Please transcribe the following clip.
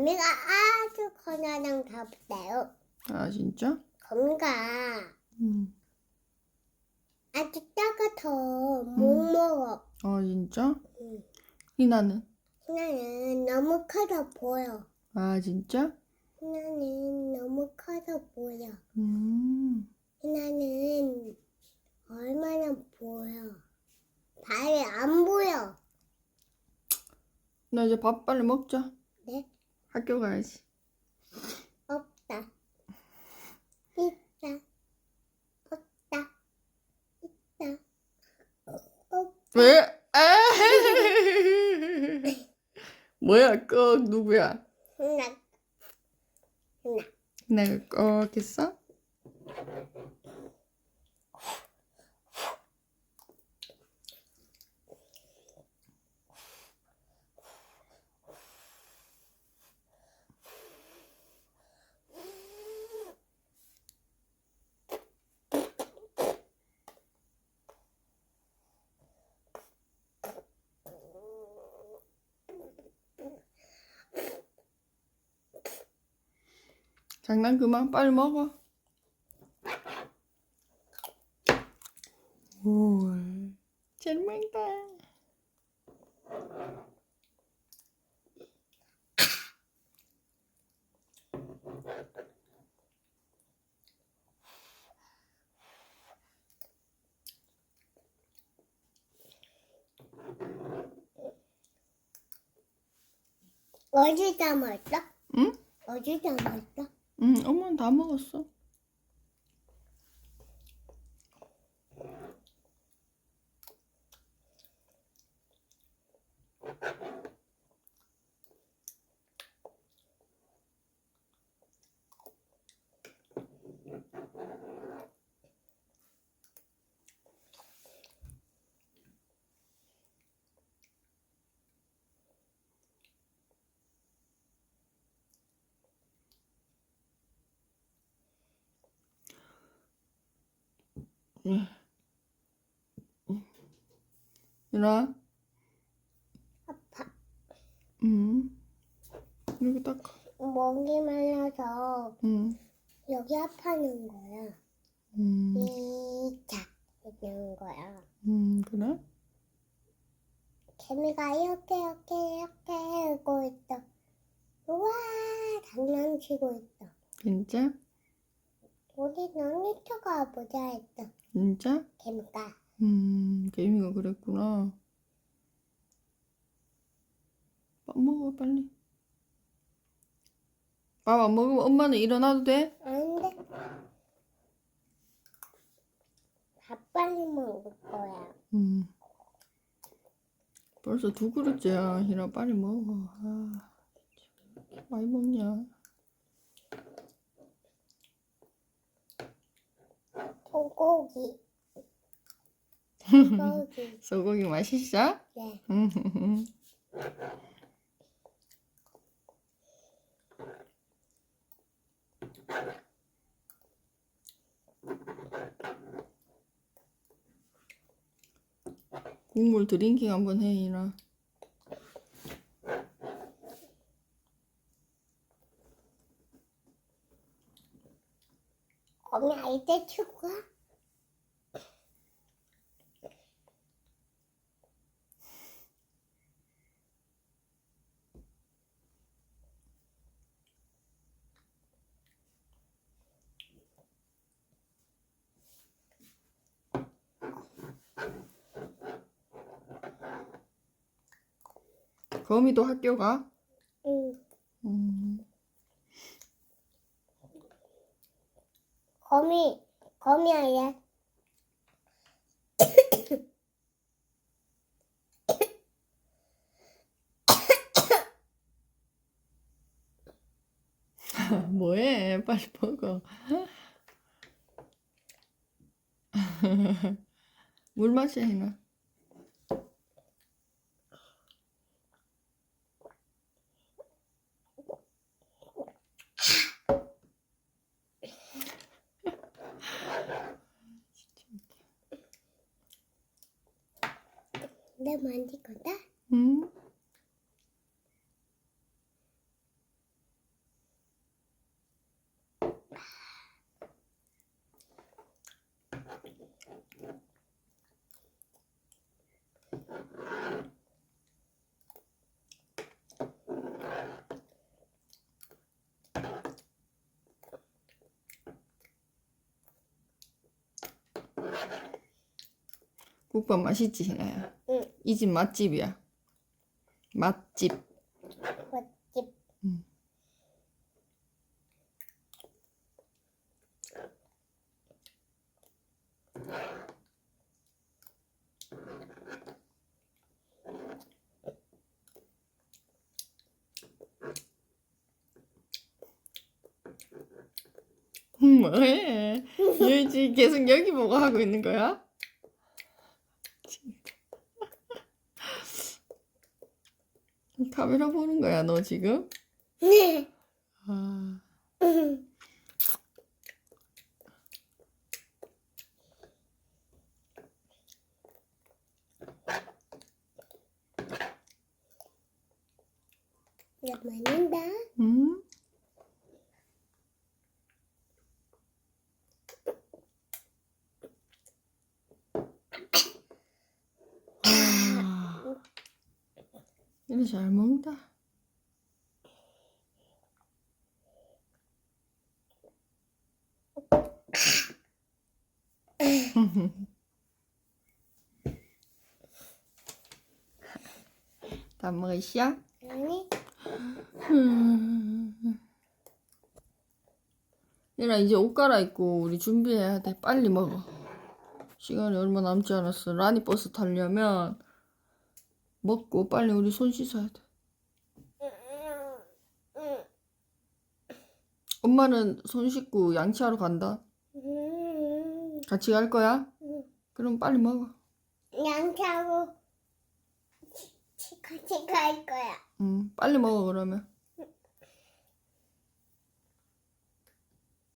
거미가 아주 건강한 가보다요. 아 진짜? 거미가 음. 아주 작아서 못 먹어. 아 진짜? 응. 희나는? 희나는 너무 커서 보여. 아 진짜? 희나는 너무 커서 보여. 음. 희나는 얼마나 보여. 발이 안 보여. 나 이제 밥 빨리 먹자. 네? 학교 가야지. 없다. 있다. 없다. 있다. 없다. 왜? 에헤헤헤헤헤. 뭐야 꺽 누구야? 희나. 희나. 내가 꺽 했어? 장난 그만 빨리 먹어. 오, 잘 먹다. 어디 담았어? 응? 어디 담았어? 응, 엄마는 다 먹었어. 유나, 아파. 응. 이렇게 딱. 목이 말라서 응. 여기 아파는 거야. 음, 이착 이런 거야. 음, 그래? 개미가 이렇게 이렇게 이렇게 하고 있어. 우와 장난치고 있어. 진짜? 우리 너니터 가보자 했어. 진짜? 개미가. 음, 개미가 그랬구나. 밥 먹어, 빨리. 밥 안 먹으면 엄마는 일어나도 돼? 안 돼. 밥 빨리 먹을 거야. 음. 벌써 두 그릇째야. 희나 빨리 먹어. 아, 많이 먹냐? 소고기. 소고기. 소고기 맛있어? 네. 음. 국물 드링킹 한번 해, 희나. 거미 알때 치고 가? 거미도 학교 가? 응. 음. 거미, 거미야, 얘. 뭐해? 빨리 먹어. 물 마셔, 희나. 내가 만들 거다. 응. 국밥 맛있지, 신아야? 응. 이집 맛집이야. 맛집. 맛집. 응. 뭐해? 얘 지금 계속 여기 보고 하고 있는 거야? 카메라 보는 거야, 너 지금? 네. 아, 나 먹는다. 음? 이래 잘 먹는다. 다 먹으시야? 아니, 얘라 이제 옷 갈아입고 우리 준비해야 돼. 빨리 먹어. 시간이 얼마 남지 않았어. 라니 버스 타려면 먹고 빨리 우리 손 씻어야 돼. 엄마는 손 씻고 양치하러 간다. 음, 같이 갈 거야? 음. 그럼 빨리 먹어. 양치하고 같이 갈 거야. 응, 빨리 먹어 그러면.